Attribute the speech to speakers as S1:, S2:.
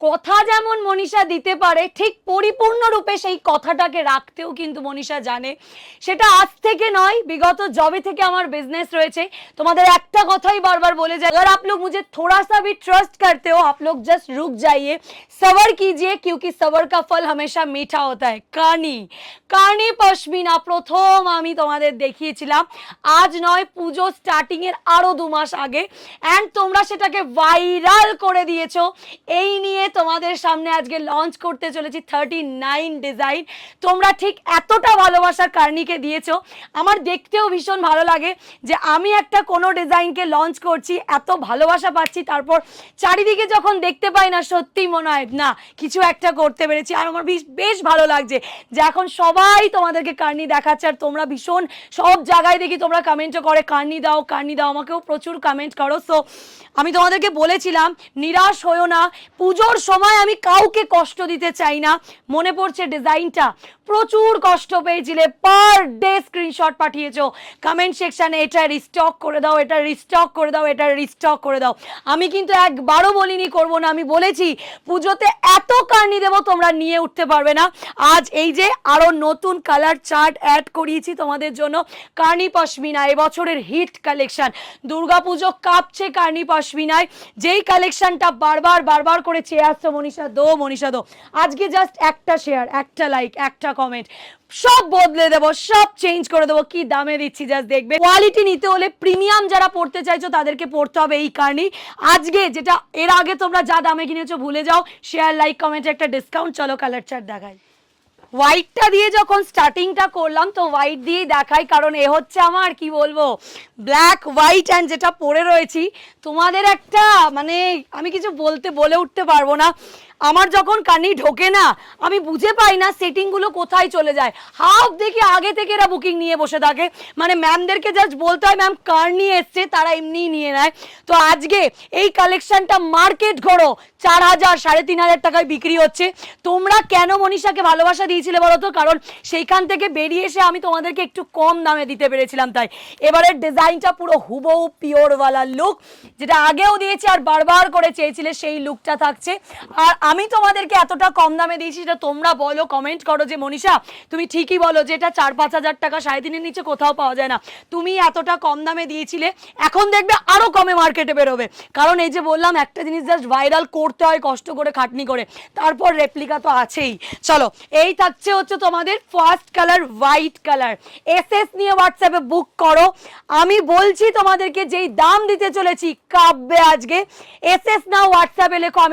S1: কথা যেমন মনীষা দিতে পারে, ঠিক পরিপূর্ণরূপে সেই কথাটাকে রাখতেও কিন্তু মনীষা জানে। সেটা আজ থেকে নয়, বিগত জবে থেকে আমার বিজনেস রয়েছে। তোমাদের একটা কথাই বারবার বলে যায় আর आप लोग मुझे थोड़ा सा भी ट्रस्ट करते हो, आप लोग जस्ट रुक जाइए। सबर कीजिए, क्योंकि सबर का फल हमेशा मीठा কানি কানি পশমিনা প্রথম আমি তোমাদের দেখিয়েছিলাম। আজ নয়, পুজো স্টার্টিংয়ের আরও দু মাস আগে। অ্যান্ড তোমরা সেটাকে ভাইরাল করে দিয়েছ। এই নিয়ে তোমাদের সামনে আজকে লঞ্চ করতে চলেছি থার্টি নাইন ডিজাইন তোমরা ঠিক এতটা ভালোবাসা কার্নিকে দিয়েছ। আমার দেখতেও ভীষণ ভালো লাগে যে আমি একটা কোনো ডিজাইনকে লঞ্চ করছি, এত ভালোবাসা পাচ্ছি, তারপর চারিদিকে যখন দেখতে পাই না, সত্যি মনে হয়, না, কিছু একটা করতে পেরেছি। আর আমার বেশ ভালো লাগছে যে এখন সবাই তোমাদেরকে কার্নি দেখাচ্ছে, আর তোমরা ভীষণ সব জায়গায় দেখি তোমরা কমেন্টও করে, কার্নি দাও কার্নি দাও। আমাকেও প্রচুর কমেন্ট করো। সো আমি তোমাদেরকে বলেছিলাম, নিরাশ হয়েও না, পুজোর সময় আমি কাউকে কষ্ট দিতে চাই না। মনে পড়ছে ডিজাইনটা প্রচুর কষ্ট পেয়েছিলে পার ডে স্ক্রিনশট পাঠিয়েছো। কমেন্ট সেকশনে এটা রিস্টক করে দাও, এটা রিস্টক করে দাও, এটা রিস্টক করে দাও। আমি কিন্তু একবারও বলিনি করব না, আমি বলেছি, পুজোতে এত কার্নি দেবো তোমরা নিয়ে উঠতে পারবে না। আজ এই যে আরও নতুন কালার চার্ট অ্যাড করিয়েছি তোমাদের জন্য, কার্নি পশমিনা, এবছরের হিট কালেকশন দুর্গাপুজো কাঁপছে কার্নি পশমিনায়। যেই কালেকশনটা বারবার বারবার করে চেয়ে আসছো মনীষা দো মনীষা দো। আজকে জাস্ট একটা শেয়ার একটা লাইক একটা কমেন্ট সব বদলে দেবো, সব চেঞ্জ করে দেবো, কি দামে দিচ্ছি জাস্ট দেখবে। কোয়ালিটি নিতে হলে প্রিমিয়াম যারা পড়তে চাইছো, তাদেরকে পড়তে হবে এই কারণেই। আজকে যেটা, এর আগে তোমরা যা দামে কিনেছো, ভুলে যাও। শেয়ার লাইক কমেন্টে একটা ডিসকাউন্ট চলো কালার চার্ট দেখাই। হোয়াইটটা দিয়ে যখন স্টার্টিংটা করলাম, তো হোয়াইট দিয়েই দেখাই, কারণ এ হচ্ছে আমার, কি বলব ব্ল্যাক হোয়াইট অ্যান্ড যেটা পরে রয়েছি, তোমাদের একটা মানে আমি কিছু বলতে, বলে উঠতে পারব না। আমার যখন কানি ঢোকে না, আমি বুঝে পাই না সেটিংগুলো কোথায় চলে যায়। হাফ দেখি আগে থেকে এরা বুকিং নিয়ে বসে থাকে। মানে ম্যামদেরকে জাস্ট বলতে হয় ম্যাম কার নিয়ে এসছে, তারা এমনিই নিয়ে নেয়। তো আজকে এই কালেকশনটা মার্কেট ঘোরো, চার হাজার, সাড়ে তিন হাজার টাকায় বিক্রি হচ্ছে। তোমরা কেন মনীষাকে ভালোবাসা দিয়েছিলে বলো তো? কারণ সেইখান থেকে বেরিয়ে এসে আমি তোমাদেরকে একটু কম দামে দিতে পেরেছিলাম তাই। এবারের ডিজাইনটা পুরো হুবহু পিওরওয়ালা লুক যেটা আগেও দিয়েছি আর বারবার করে চেয়েছিলে, সেই লুকটা থাকছে। আর আমি তোমাদেরকে এতটা কম দামে দিয়েছি সেটা তোমরা বলো কমেন্ট করো যে, মনীষা, তুমি ঠিকই বলো যে এটা চার পাঁচ হাজার টাকা সাড়ে তিনের নিচে কোথাও পাওয়া যায় না। তুমি এতটা কম দামে দিয়েছিলে, এখন দেখবে আরও কমে মার্কেটে বেরোবে। কারণ এই যে বললাম, একটা জিনিস জাস্ট ভাইরাল করতে হয়, কষ্ট করে, খাটনি করে। তারপর রেপ্লিকা তো আছেই। চলো, এই থাকছে হচ্ছে তোমাদের first colour white colour S S নিয়ে হোয়াটসঅ্যাপে বুক করো। আমি বলছি তোমাদেরকে, যেই দাম দিতে চলেছি, কাব্যে আজকে। এস এস না হোয়াটসঅ্যাপে লেখো, আমি